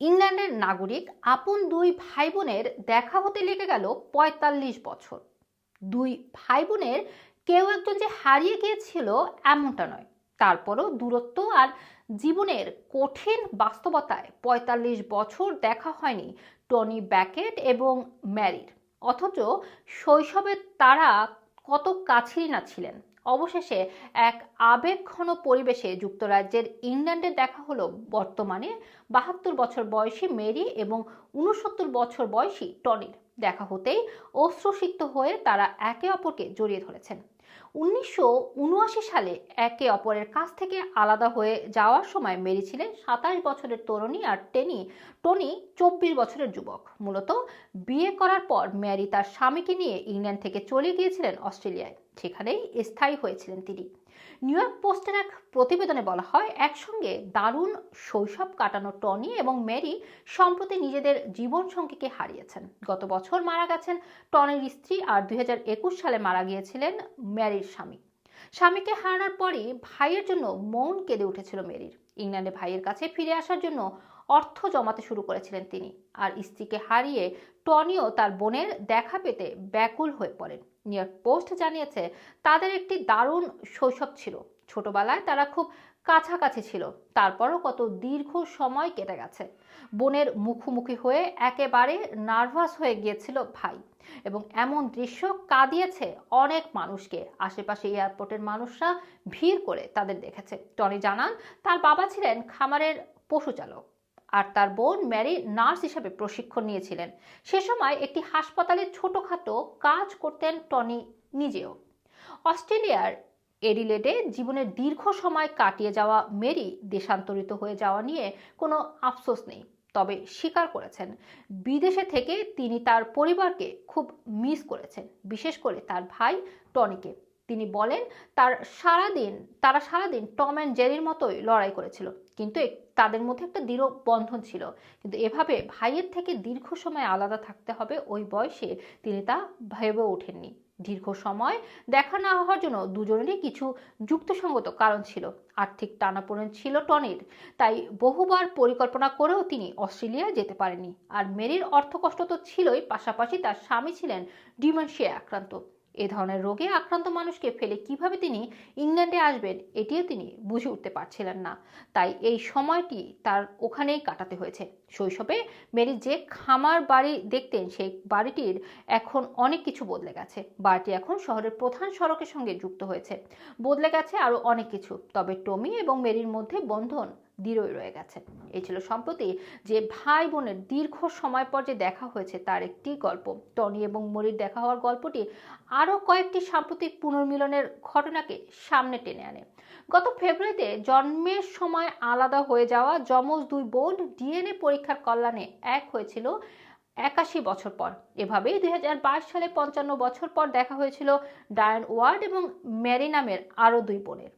ইংল্যান্ডের নাগরিক আপন দুই ভাই বোনের দেখা হতে লেগে গেল পঁয়তাল্লিশ বছর। দুই ভাই বোনের কেউ একজন যে হারিয়ে গিয়েছিল এমনটা নয়। তারপরও দূরত্ব আর জীবনের কঠিন বাস্তবতায় পঁয়তাল্লিশ বছর দেখা হয়নি টনি ব্যাকেট এবং ম্যারির। অথচ শৈশবে তারা কত কাছেই না ছিলেন। অবশেষে এক আবেগঘন পরিবেশে যুক্তরাজ্যের ইংল্যান্ডে দেখা হলো বর্তমানে বাহাত্তর বছর বয়সী মেরি এবং উনসত্তর বছর বয়সী টনির। দেখা হতেই অশ্রুসিক্ত হয়ে তারা একে অপরকে জড়িয়ে ধরেছেন। উনিশশো উনআশি সালে একে অপরের কাছ থেকে আলাদা হয়ে যাওয়ার সময় মেরি ছিলেন সাতাশ বছরের তরুণী আর টেনি, টনি চব্বিশ বছরের যুবক। মূলত বিয়ে করার পর ম্যারি তার স্বামীকে নিয়ে ইংল্যান্ড থেকে চলে গিয়েছিলেন অস্ট্রেলিয়ায় সেখানেই স্থায়ী হয়েছিলেন তিনি। নিউ ইয়র্ক পোস্টের এক প্রতিবেদনে বলা হয়, একসঙ্গে দারুণ শৈশব কাটানো টনি এবং মেরি সম্প্রতি নিজেদের জীবন সঙ্গীকে হারিয়েছেন। গত বছর মারা গেছেন টনির স্ত্রী আর দুই হাজার একুশ সালে মারা গিয়েছিলেন ম্যারির স্বামী। স্বামীকে হারানোর পরই ভাইয়ের জন্য মন কেঁদে উঠেছিল মেরির। ইংল্যান্ডে ভাইয়ের কাছে ফিরে আসার জন্য অর্থ জমাতে শুরু করেছিলেন তিনি আর স্ত্রীকে হারিয়ে টনিও তার বোনের দেখা পেতে ব্যাকুল হয়ে পড়েন। নিউ পোস্ট জানিয়েছে, তাদের একটি দারুণ শৈশব ছিল। ছোটবেলায় তারা খুব কাছাকাছি ছিল। তারপরও কত দীর্ঘ সময় কেটে গেছে। বোনের মুখোমুখি হয়ে একেবারে নার্ভাস হয়ে গিয়েছিল ভাই এবং এমন দৃশ্য কাঁদিয়েছে অনেক মানুষকে। আশেপাশে এয়ারপোর্টের মানুষরা ভিড় করে তাদের দেখেছে। টনি জানান, তার বাবা ছিলেন খামারের পশুচালক আর তার বোন ম্যারি নার্স হিসেবে প্রশিক্ষণ নিয়েছিলেন। সে সময় একটি হাসপাতালে ছোটোখাটো কাজ করতেন টনি নিজেও। অস্ট্রেলিয়ার এডিলেডে জীবনের দীর্ঘ সময় কাটিয়ে যাওয়া মেরি দেশান্তরিত হয়ে যাওয়া নিয়ে কোনো আফসোস নেই, তবে স্বীকার করেছেন। বিদেশে থেকে তিনি তার পরিবারকে খুব মিস করেছেন, বিশেষ করে তার ভাই টনিকে। তিনি বলেন, তার সারাদিন, তারা সারাদিন টম অ্যান্ড জেরির মতোই লড়াই করেছিল, কিন্তু তাদের মধ্যে একটা দৃঢ় বন্ধন ছিল। কিন্তু এভাবে ভাইয়ের থেকে দীর্ঘ সময় আলাদা থাকতে হবে ওই বয়সে তিনি তা ভেবে ওঠেননি। দীর্ঘ সময় দেখা না হওয়ার জন্য দুজনেরই কিছু যুক্তিসঙ্গত কারণ ছিল। আর্থিক টানাপোড়েন ছিল টনির, তাই বহুবার পরিকল্পনা করেও তিনি অস্ট্রেলিয়া যেতে পারেননি। আর মেরির অর্থকষ্ট তো ছিলই, পাশাপাশি তার স্বামী ছিলেন ডিমেনশিয়া আক্রান্ত। এ ধরনের রোগে আক্রান্ত মানুষকে ফেলে কীভাবে তিনি ইংল্যান্ডে আসবেন, এটিও তিনি বুঝে উঠতে পারছিলেন না। তাই এই সময়টি তার ওখানেই কাটাতে হয়েছে। শৈশবে মেরি যে খামার বাড়ি দেখতেন সেই বাড়িটির এখন অনেক কিছু বদলে গেছে। বাড়িটি এখন শহরের প্রধান সড়কের সঙ্গে যুক্ত হয়েছে। বদলে গেছে আরও অনেক কিছু। তবে টমি এবং মেরির মধ্যে বন্ধন দৃঢ়ই রয়ে গেছে। এই ছিল সম্প্রতি যে ভাই বোনের দীর্ঘ সময় পর যে দেখা হয়েছে তার একটি গল্প। টনি এবং মরির দেখা হওয়ার গল্পটি আরও কয়েকটি সাম্প্রতিক পুনর্মিলনের ঘটনাকে সামনে টেনে আনে। গত ফেব্রুয়ারিতে জন্মের সময় আলাদা হয়ে যাওয়া যমজ দুই বোন ডিএনএ পরীক্ষার কল্যাণে এক হয়েছিল একাশি বছর পর। এভাবেই দুই সালে পঞ্চান্ন বছর পর দেখা হয়েছিল ডায়ান ওয়ার্ড এবং ম্যারি নামের আরও দুই বোনের।